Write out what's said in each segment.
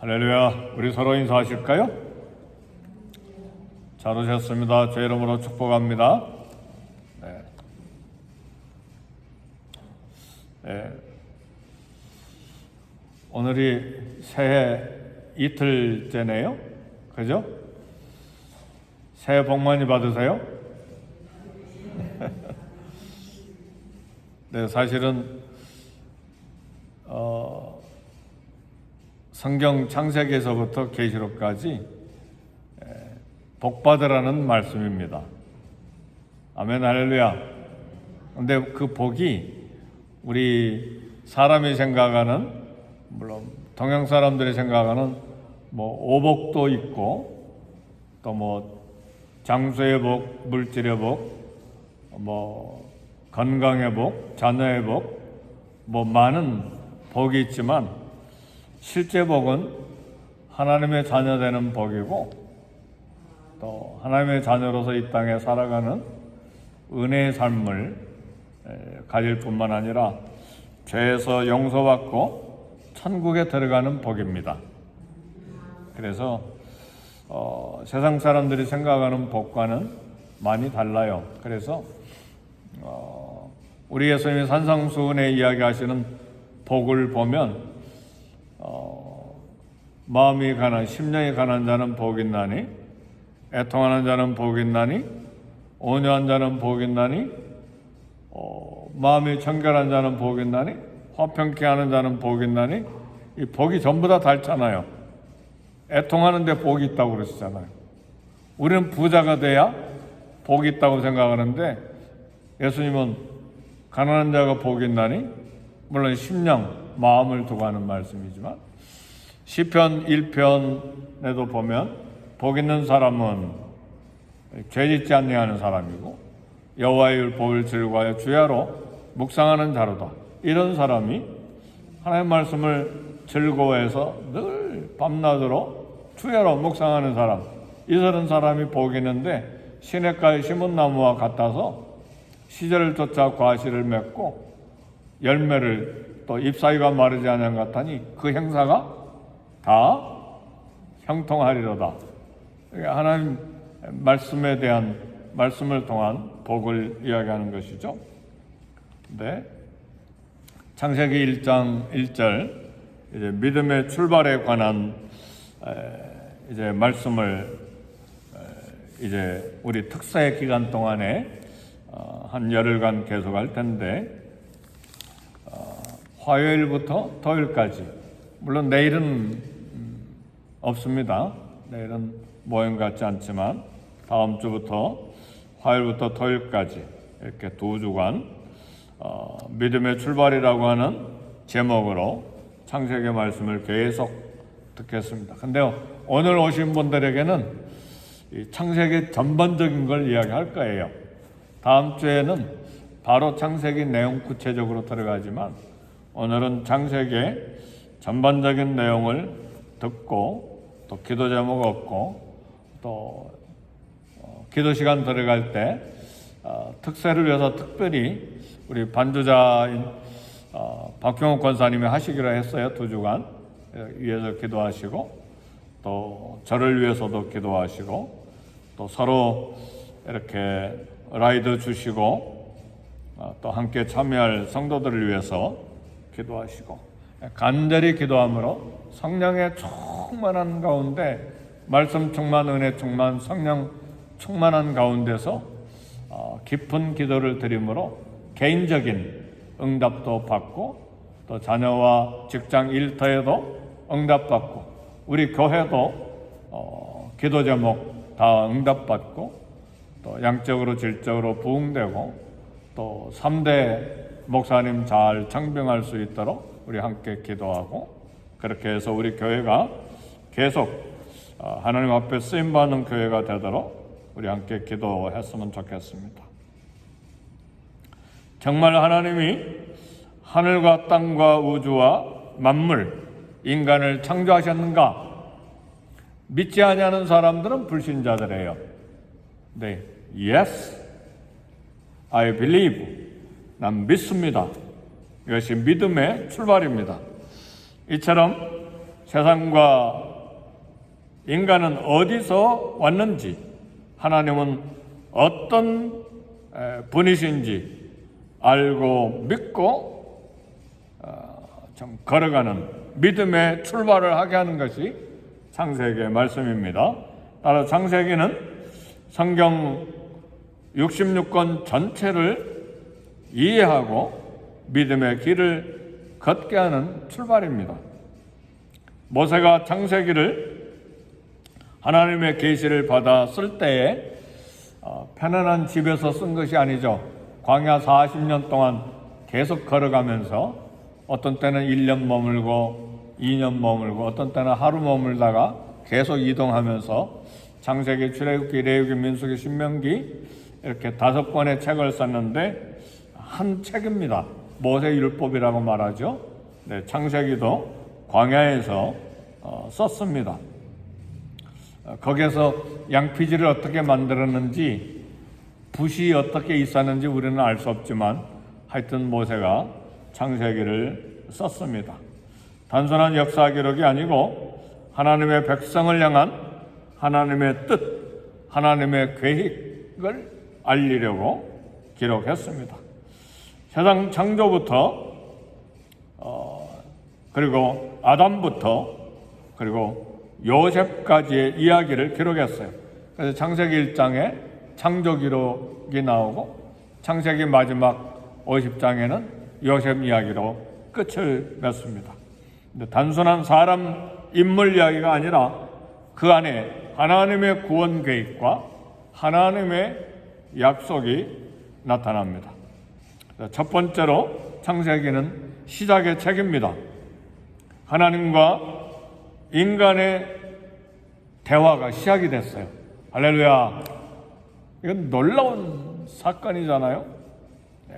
할렐루야. 우리 서로 인사하실까요? 잘 오셨습니다. 제 이름으로 축복합니다. 네. 네. 오늘이 새해 이틀째네요. 그죠? 새해 복 많이 받으세요. 네, 사실은 어, 성경 창세기에서부터 계시록까지 에, 복 받으라는 말씀입니다. 아멘 할렐루야. 근데 그 복이 우리 사람이 생각하는 물론 동양 사람들이 생각하는 뭐 오복도 있고 또 뭐 장수의 복, 물질의 복, 뭐 건강의 복, 자녀의 복, 뭐 많은 복이 있지만 실제 복은 하나님의 자녀 되는 복이고 또 하나님의 자녀로서 이 땅에 살아가는 은혜의 삶을 에, 가질 뿐만 아니라 죄에서 용서받고 천국에 들어가는 복입니다. 그래서 어, 세상 사람들이 생각하는 복과는 많이 달라요. 그래서 어, 우리 예수님이 산상수훈에 이야기하시는 복을 보면 어, 마음이 가난 심령이 가난 자는 복이 나니 애통하는 자는 복이 나니 온유한 자는 복이 나니 어, 마음이 청결한 자는 복이 나니 화평케 하는 자는 복이 나니 이 복이 전부 다 닳잖아요. 애통하는데 복이 있다고 그러시잖아요. 우리는 부자가 돼야 복이 있다고 생각하는데 예수님은 가난한 자가 복이 있나니 물론 심령 마음을 두고 하는 말씀이지만 시편 1편에도 보면 복 있는 사람은 죄 짓지 않냐하는 사람이고 여호와의 율법을 즐거워하여 주야로 묵상하는 자로다. 이런 사람이 하나님의 말씀을 즐거워해서 늘 밤낮으로 주야로 묵상하는 사람. 이런 사람이 복이 있는데 시냇가에 심은 나무와 같아서 시절을 쫓아 과실을 맺고 열매를 또 잎사귀가 마르지 않은 것 같으니 그 행사가 다 형통하리로다. 하나님 말씀에 대한 말씀을 통한 복을 이야기하는 것이죠. 네. 창세기 1장 1절 이제 믿음의 출발에 관한 에, 이제 말씀을 에, 이제 우리 특사의 기간 동안에 어, 한 열흘간 계속할 텐데 어, 화요일부터 토요일까지 물론 내일은 음, 없습니다. 내일은 모임 같지 않지만 다음 주부터 화요일부터 토요일까지 이렇게 두 주간 어, 믿음의 출발이라고 하는 제목으로 창세기 말씀을 계속 듣겠습니다. 근데 오늘 오신 분들에게는 이 창세기 전반적인 걸 이야기할 거예요. 다음 주에는 바로 창세기 내용 구체적으로 들어가지만 오늘은 창세기 전반적인 내용을 듣고 또 기도 제목 얻고 또 어, 기도 시간 들어갈 때 어, 특세를 위해서 특별히 우리 반주자인 어, 박경욱 권사님이 하시기로 했어요 두 주간. 위해서 기도하시고 또 저를 위해서도 기도하시고 또 서로 이렇게 라이드 주시고 어, 또 함께 참여할 성도들을 위해서 기도하시고 간절히 기도함으로 성령의 충만한 가운데 말씀 충만 은혜 충만 성령 충만한 가운데서 어, 깊은 기도를 드림으로 개인적인 응답도 받고 또 자녀와 직장 일터에도 응답받고 우리 교회도 어, 기도 제목 다 응답받고 또 양적으로 질적으로 부흥되고 또 3대 목사님 잘 청병할 수 있도록 우리 함께 기도하고 그렇게 해서 우리 교회가 계속 어, 하나님 앞에 쓰임 받는 교회가 되도록 우리 함께 기도했으면 좋겠습니다. 정말 하나님이 하늘과 땅과 우주와 만물, 인간을 창조하셨는가? 믿지 아니하는 사람들은 불신자들이에요. 네, yes, I believe. 난 믿습니다. 이것이 믿음의 출발입니다. 이처럼 세상과 인간은 어디서 왔는지, 하나님은 어떤 에, 분이신지 알고 믿고 어, 좀 걸어가는 믿음의 출발을 하게 하는 것이 창세기의 말씀입니다. 따라 창세기는 성경 66권 전체를 이해하고 믿음의 길을 걷게 하는 출발입니다. 모세가 창세기를 하나님의 계시를 받아 쓸 때에 어, 편안한 집에서 쓴 것이 아니죠. 광야 40년 동안 계속 걸어가면서 어떤 때는 1년 머물고 2년 머물고 어떤 때는 하루 머물다가 계속 이동하면서 창세기, 출애굽기, 레위기, 민수기, 신명기 이렇게 다섯 권의 책을 썼는데 한 책입니다. 모세 율법이라고 말하죠. 네, 창세기도 광야에서 어, 썼습니다. 어, 거기에서 양피지를 어떻게 만들었는지 붓이 어떻게 있었는지 우리는 알 수 없지만 하여튼 모세가 창세기를 썼습니다. 단순한 역사 기록이 아니고 하나님의 백성을 향한 하나님의 뜻, 하나님의 계획을 알리려고 기록했습니다. 세상 창조부터 어, 그리고 아담부터 그리고 요셉까지의 이야기를 기록했어요. 그래서 창세기 1장에 창조 기록이 나오고 창세기 마지막 50장에는 요셉 이야기로 끝을 맺습니다. 단순한 사람 인물 이야기가 아니라 그 안에 하나님의 구원 계획과 하나님의 약속이 나타납니다. 첫 번째로 창세기는 시작의 책입니다. 하나님과 인간의 대화가 시작이 됐어요. 할렐루야. 이건 놀라운 사건이잖아요. 네.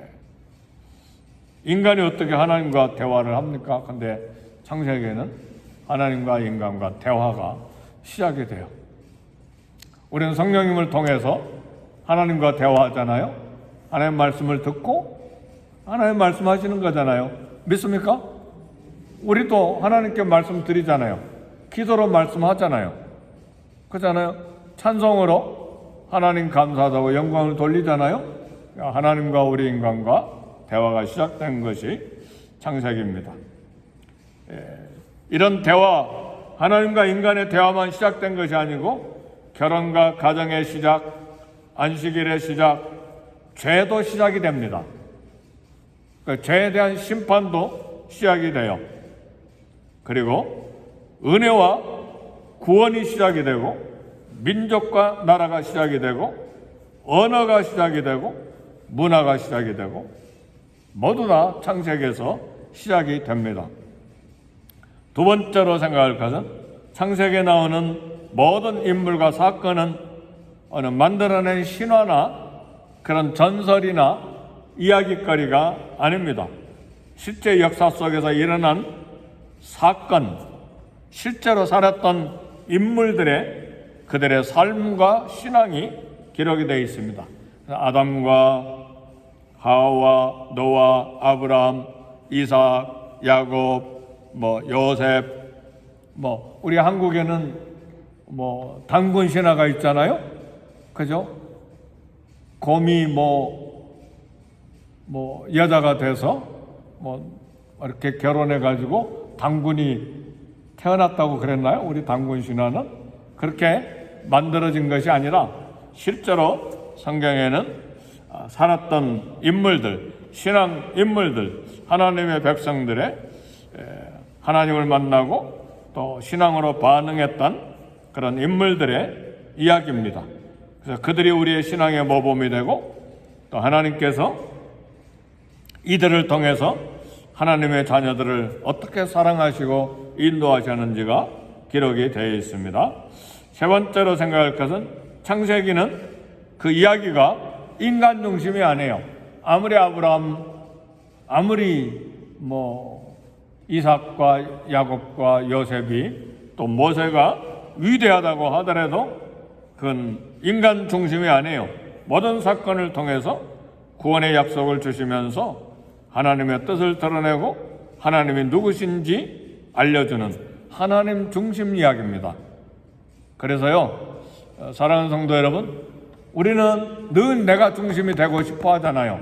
인간이 어떻게 하나님과 대화를 합니까? 근데 창세기에는 하나님과 인간과 대화가 시작이 돼요. 우리는 성령님을 통해서 하나님과 대화하잖아요. 하나님 말씀을 듣고 하나님 말씀하시는 거잖아요. 믿습니까? 우리도 하나님께 말씀 드리잖아요. 기도로 말씀하잖아요. 그잖아요. 찬송으로 하나님 감사하다고 영광을 돌리잖아요. 하나님과 우리 인간과 대화가 시작된 것이 창세기입니다. 예, 이런 대화, 하나님과 인간의 대화만 시작된 것이 아니고 결혼과 가정의 시작, 안식일의 시작, 죄도 시작이 됩니다. 그 죄에 대한 심판도 시작이 돼요. 그리고 은혜와 구원이 시작이 되고 민족과 나라가 시작이 되고 언어가 시작이 되고 문화가 시작이 되고 모두 다 창세기에서 시작이 됩니다. 두 번째로 생각할 것은 창세기에 나오는 모든 인물과 사건은 어느 만들어낸 신화나 그런 전설이나 이야기거리가 아닙니다. 실제 역사 속에서 일어난 사건, 실제로 살았던 인물들의 그들의 삶과 신앙이 기록이 되어 있습니다. 아담과 하와, 노아, 아브라함, 이삭, 야곱, 뭐 요셉, 뭐 우리 한국에는 뭐 당군 신화가 있잖아요. 그죠? 곰이 뭐 뭐 여자가 돼서 뭐 이렇게 결혼해 가지고 당군이 태어났다고 그랬나요? 우리 당군 신화는 그렇게 만들어진 것이 아니라 실제로 성경에는 아, 살았던 인물들, 신앙 인물들, 하나님의 백성들의 하나님을 만나고 또 신앙으로 반응했던 그런 인물들의 이야기입니다. 그래서 그들이 우리의 신앙의 모범이 되고 또 하나님께서 이들을 통해서 하나님의 자녀들을 어떻게 사랑하시고 인도하셨는지가 기록이 되어 있습니다. 세 번째로 생각할 것은 창세기는 그 이야기가 인간 중심이 아니에요. 아무리 아브라함, 아무리 뭐 이삭과 야곱과 요셉이 또 모세가 위대하다고 하더라도 그건 인간 중심이 아니에요. 모든 사건을 통해서 구원의 약속을 주시면서 하나님의 뜻을 드러내고 하나님이 누구신지 알려주는 하나님 중심 이야기입니다. 그래서요, 어, 사랑하는 성도 여러분, 우리는 늘 내가 중심이 되고 싶어 하잖아요.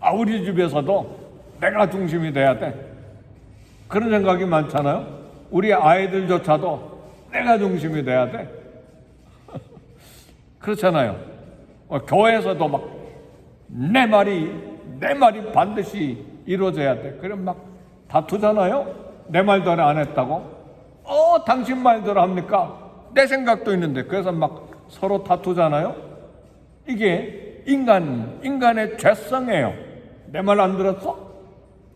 아, 우리 집에서도 내가 중심이 돼야 돼. 그런 생각이 많잖아요. 우리 아이들조차도 내가 중심이 돼야 돼. 그렇잖아요. 어, 교회에서도 막 내 말이 내 말이 반드시 이루어져야 돼. 그럼 막 다투잖아요. 내 말도 안 했다고. 어, 당신 말대로 합니까? 내 생각도 있는데 그래서 막 서로 다투잖아요. 이게 인간 인간의 죄성이에요. 내 말 안 들었어?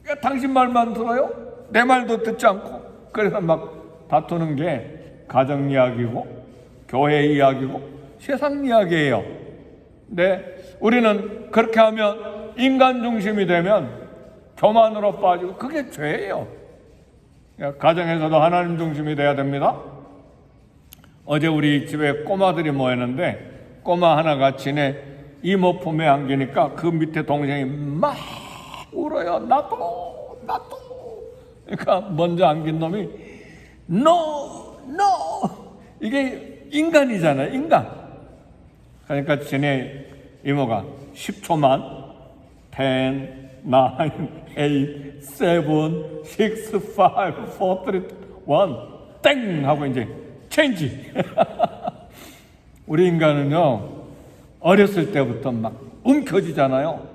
야, 당신 말만 들어요? 내 말도 듣지 않고 그래서 막 다투는 게 가정 이야기고 교회 이야기고 세상 이야기예요. 네, 우리는 그렇게 하면 인간 중심이 되면 교만으로 빠지고 그게 죄예요. 가정에서도 하나님 중심이 돼야 됩니다. 어제 우리 집에 꼬마들이 모였는데 꼬마 하나가 지네 이모 품에 안기니까 그 밑에 동생이 막 울어요. 나도 나도. 그러니까 먼저 안긴 놈이 no no 이게 인간이잖아요. 인간. 그러니까 지네 이모가 10초만 10, 9, 8, 7, 6, 5, 4, 3, 2, 1, 땡! 하고 이제 체인지. 우리 인간은요, 어렸을 때부터 막 움켜쥐잖아요.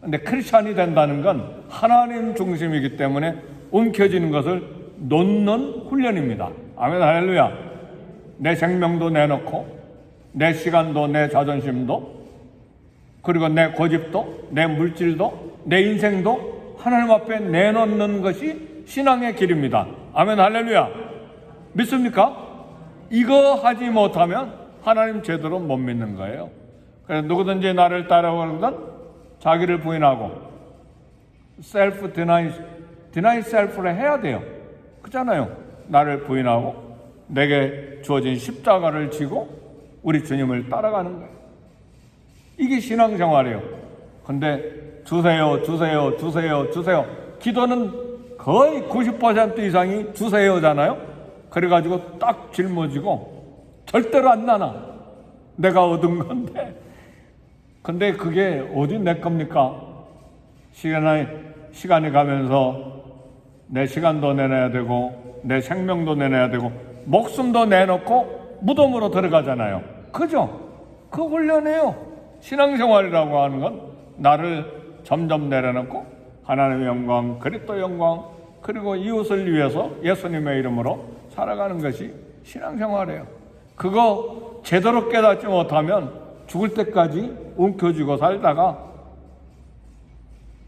근데 크리스찬이 된다는 건 하나님 중심이기 때문에 움켜쥐는 것을 놓는 훈련입니다. 아멘, 할렐루야. 내 생명도 내놓고, 내 시간도, 내 자존심도, 그리고 내 고집도, 내 물질도, 내 인생도 하나님 앞에 내놓는 것이 신앙의 길입니다. 아멘, 할렐루야. 믿습니까? 이거 하지 못하면 하나님 제대로 못 믿는 거예요. 그래서 누구든지 나를 따라오는 건 자기를 부인하고 셀프 디나이 디나이 셀프를 해야 돼요. 그잖아요. 나를 부인하고 내게 주어진 십자가를 지고 우리 주님을 따라가는 거예요. 이게 신앙생활이에요. 근데 주세요, 주세요, 주세요, 주세요. 기도는 거의 90% 이상이 주세요잖아요. 그래가지고 딱 짊어지고 절대로 안 나나. 내가 얻은 건데. 근데 그게 어디 내 겁니까? 시간이, 시간이 가면서 내 시간도 내놔야 되고, 내 생명도 내놔야 되고, 목숨도 내놓고 무덤으로 들어가잖아요. 그죠? 그 훈련이에요. 신앙생활이라고 하는 건 나를 점점 내려놓고 하나님의 영광, 그리스도 영광, 그리고 이웃을 위해서 예수님의 이름으로 살아가는 것이 신앙생활이에요. 그거 제대로 깨닫지 못하면 죽을 때까지 움켜쥐고 살다가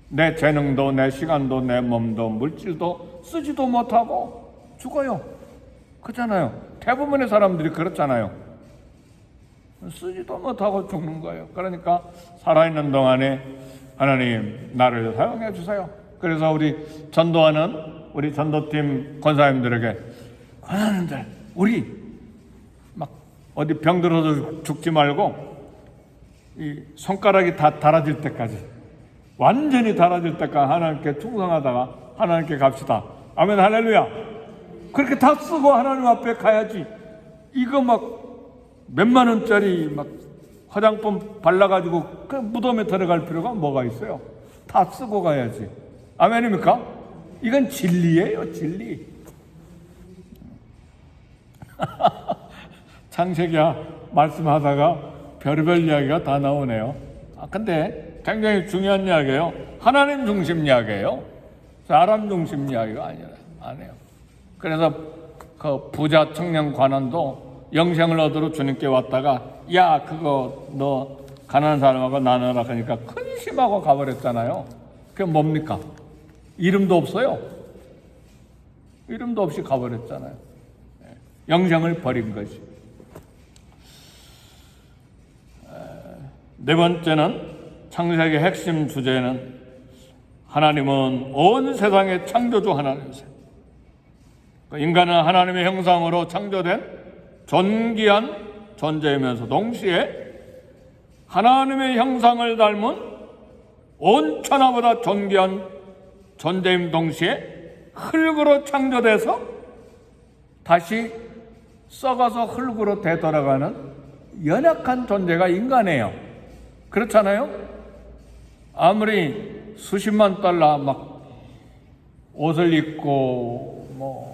내 재능도, 내 시간도, 내 몸도, 물질도 쓰지도 못하고 죽어요. 그렇잖아요. 대부분의 사람들이 그렇잖아요. 쓰지도 못하고 죽는 거예요. 그러니까 살아있는 동안에 하나님 나를 사용해 주세요. 그래서 우리 전도하는 우리 전도팀 권사님들에게 권사님들 우리 막 어디 병 들어서 죽지 말고 이 손가락이 다 달아질 때까지 완전히 달아질 때까지 하나님께 충성하다가 하나님께 갑시다. 아멘 할렐루야. 그렇게 다 쓰고 하나님 앞에 가야지. 이거 막 몇만 원짜리 막 화장품 발라가지고 그 무덤에 들어갈 필요가 뭐가 있어요? 다 쓰고 가야지. 아멘입니까? 이건 진리예요, 진리. 창세기야 말씀하다가 별의별 이야기가 다 나오네요. 아, 근데 굉장히 중요한 이야기예요. 하나님 중심 이야기예요. 사람 중심 이야기가 아니라 아니에요. 그래서 그 부자 청년 관원도 영생을 얻으러 주님께 왔다가 야 그거 너 가난한 사람하고 나누라 하니까 근심하고 가버렸잖아요. 그게 뭡니까? 이름도 없어요. 이름도 없이 가버렸잖아요. 영생을 버린 것이. 네 번째는 창세기 핵심 주제는 하나님은 온 세상의 창조주 하나님이세요. 그 인간은 하나님의 형상으로 창조된 존귀한 존재이면서 동시에 하나님의 형상을 닮은 온 천하보다 존귀한 존재임 동시에 흙으로 창조돼서 다시 썩어서 흙으로 되돌아가는 연약한 존재가 인간이에요. 그렇잖아요? 아무리 수십만 달러 막 옷을 입고 뭐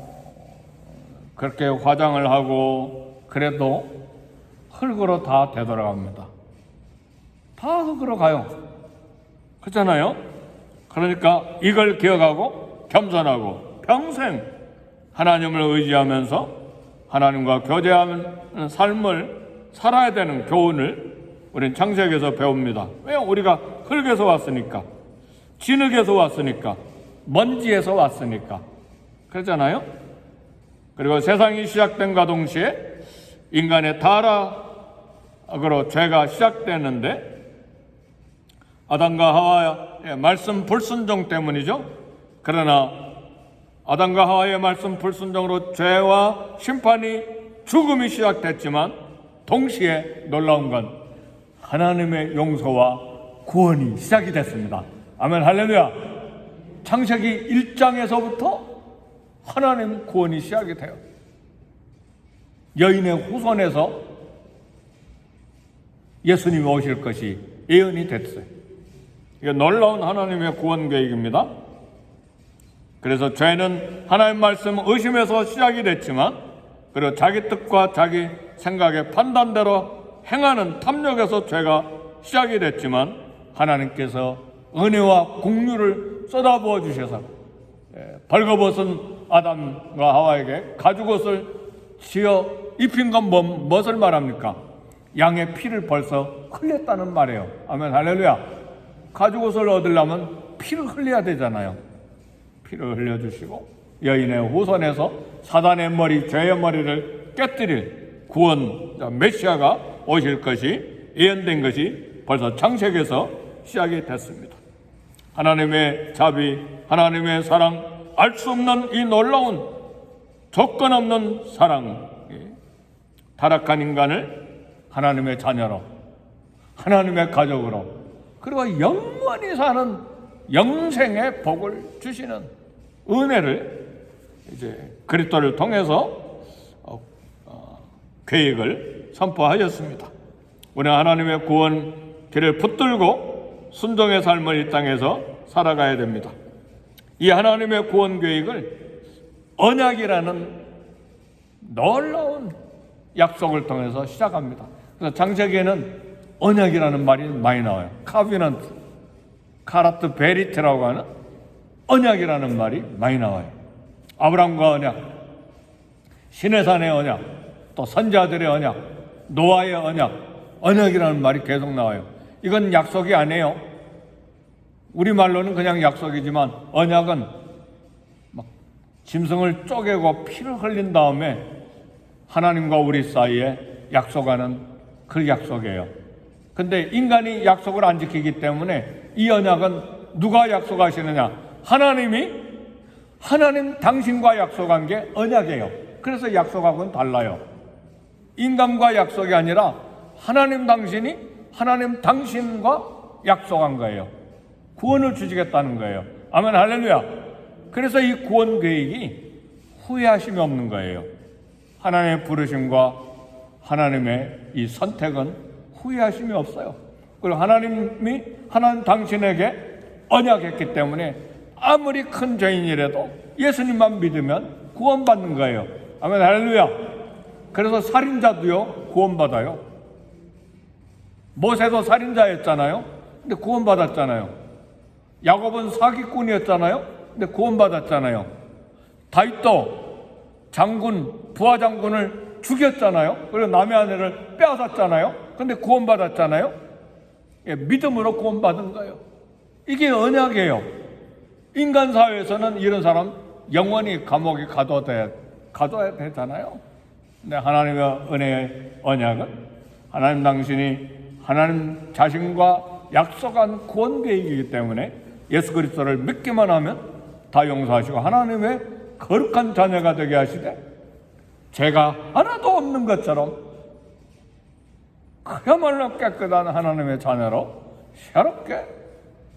그렇게 화장을 하고 그래도 흙으로 다 되돌아갑니다. 다 흙으로 가요. 그렇잖아요? 그러니까 이걸 기억하고 겸손하고 평생 하나님을 의지하면서 하나님과 교제하는 삶을 살아야 되는 교훈을 우리는 창세기에서 배웁니다. 왜? 우리가 흙에서 왔으니까, 진흙에서 왔으니까, 먼지에서 왔으니까. 그렇잖아요? 그리고 세상이 시작된과 동시에 인간의 타락으로 죄가 시작되는데 아담과 하와의 말씀 불순종 때문이죠. 그러나 아담과 하와의 말씀 불순종으로 죄와 심판이 죽음이 시작됐지만 동시에 놀라운 건 하나님의 용서와 구원이 시작이 됐습니다. 아멘 할렐루야. 창세기 1장에서부터 하나님 구원이 시작이 돼요. 여인의 후손에서 예수님이 오실 것이 예언이 됐어요. 이게 놀라운 하나님의 구원 계획입니다. 그래서 죄는 하나님 말씀 의심에서 시작이 됐지만 그리고 자기 뜻과 자기 생각의 판단대로 행하는 탐욕에서 죄가 시작이 됐지만 하나님께서 은혜와 공유를 쏟아부어 주셔서 예, 벌거벗은 아담과 하와에게 가죽옷을 지어 입힌 건 뭐, 무엇을 말합니까? 양의 피를 벌써 흘렸다는 말이에요. 아멘 할렐루야. 가죽옷을 얻으려면 피를 흘려야 되잖아요. 피를 흘려주시고 여인의 후손에서 사단의 머리, 죄의 머리를 깨뜨릴 구원 메시아가 오실 것이 예언된 것이 벌써 창세기에서 시작이 됐습니다. 하나님의 자비, 하나님의 사랑, 알 수 없는 이 놀라운 조건 없는 사랑, 타락한 인간을 하나님의 자녀로, 하나님의 가족으로, 그리고 영원히 사는 영생의 복을 주시는 은혜를 이제 그리스도를 통해서 어, 어, 계획을 선포하셨습니다. 우리 하나님의 구원 길을 붙들고 순종의 삶을 이 땅에서 살아가야 됩니다. 이 하나님의 구원 계획을 언약이라는 놀라운 약속을 통해서 시작합니다. 그래서 장세기에는 언약이라는 말이 많이 나와요. 카비넌트, 카라트 베리트라고 하는 언약이라는 말이 많이 나와요. 아브람과 언약, 시내산의 언약, 또 선자들의 언약, 노아의 언약, 언약이라는 말이 계속 나와요. 이건 약속이 아니에요. 우리말로는 그냥 약속이지만 언약은 막 짐승을 쪼개고 피를 흘린 다음에 하나님과 우리 사이에 약속하는 그 약속이에요. 근데 인간이 약속을 안 지키기 때문에 이 언약은 누가 약속하시느냐? 하나님이 하나님 당신과 약속한 게 언약이에요. 그래서 약속하고는 달라요. 인간과 약속이 아니라 하나님 당신이 하나님 당신과 약속한 거예요. 구원을 주시겠다는 거예요. 아멘 할렐루야. 그래서 이 구원 계획이 후회하심이 없는 거예요. 하나님의 부르심과 하나님의 이 선택은 후회하심이 없어요. 그리고 하나님이 하나님 당신에게 언약했기 때문에 아무리 큰 죄인이라도 예수님만 믿으면 구원받는 거예요. 아멘 할렐루야. 그래서 살인자도요 구원받아요. 모세도 살인자였잖아요. 근데 구원받았잖아요. 야곱은 사기꾼이었잖아요. 근데 구원받았잖아요. 다윗도 장군, 부하 장군을 죽였잖아요. 그리고 남의 아내를 빼앗았잖아요. 근데 구원받았잖아요. 예, 믿음으로 구원받은 거예요. 이게 언약이에요. 인간 사회에서는 이런 사람 영원히 감옥에 가둬야, 돼, 가둬야 되잖아요. 근데 하나님의 은혜의 언약은 하나님 당신이 하나님 자신과 약속한 구원 계획이기 때문에 예수 그리스도를 믿기만 하면 다 용서하시고 하나님의 거룩한 자녀가 되게 하시되 죄가 하나도 없는 것처럼 그야말로 깨끗한 하나님의 자녀로 새롭게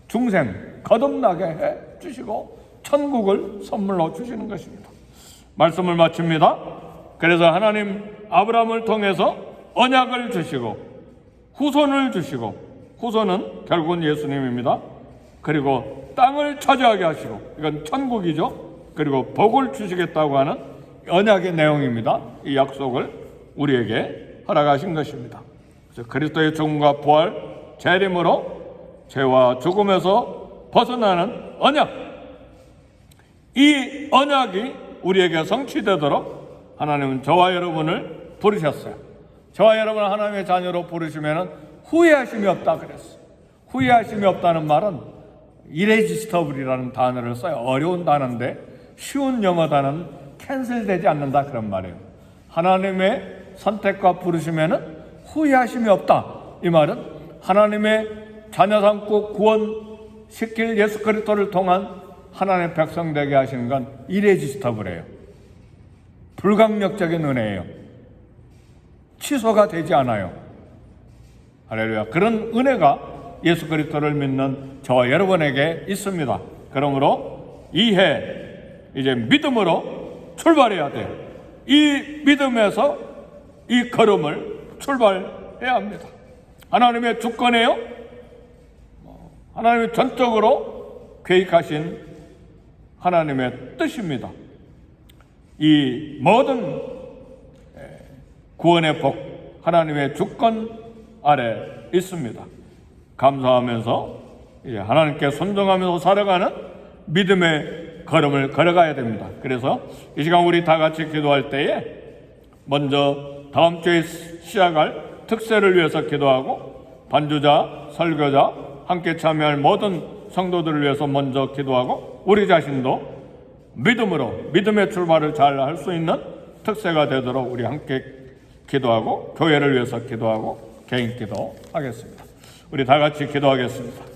중생 거듭나게 해 주시고 천국을 선물로 주시는 것입니다. 말씀을 마칩니다. 그래서 하나님 아브라함을 통해서 언약을 주시고 후손을 주시고 후손은 결국은 예수님입니다. 그리고 땅을 차지하게 하시고 이건 천국이죠. 그리고 복을 주시겠다고 하는 언약의 내용입니다. 이 약속을 우리에게 허락하신 것입니다. 그래서 그리스도의 죽음과 부활, 재림으로 죄와 죽음에서 벗어나는 언약. 이 언약이 우리에게 성취되도록 하나님은 저와 여러분을 부르셨어요. 저와 여러분 하나님의 자녀로 부르시면 후회하심이 없다 그랬어요. 후회하심이 없다는 말은 irresistible이라는 단어를 써요. 어려운 단어인데 쉬운 영어 단어는 캔슬되지 않는다 그런 말이에요. 하나님의 선택과 부르시면은 후회하심이 없다. 이 말은 하나님의 자녀 삼고 구원시킬 예수 그리스도를 통한 하나님의 백성 되게 하시는 건 irresistible예요. 불강력적인 은혜예요. 취소가 되지 않아요. 할렐루야. 그런 은혜가 예수 그리스도를 믿는 저와 여러분에게 있습니다. 그러므로 이해 이제 믿음으로 출발해야 돼요. 이 믿음에서 이 걸음을 출발해야 합니다. 하나님의 주권이에요. 하나님의 전적으로 계획하신 하나님의 뜻입니다. 이 모든 구원의 복 하나님의 주권 아래 있습니다. 감사하면서 하나님께 순종하면서 살아가는 믿음의 걸음을 걸어가야 됩니다. 그래서 이 시간 우리 다 같이 기도할 때에 먼저 다음 주에 시작할 특세를 위해서 기도하고 반주자, 설교자, 함께 참여할 모든 성도들을 위해서 먼저 기도하고 우리 자신도 믿음으로 믿음의 출발을 잘 할 수 있는 특세가 되도록 우리 함께 기도하고 교회를 위해서 기도하고 개인 기도하겠습니다. 우리 다 같이 기도하겠습니다.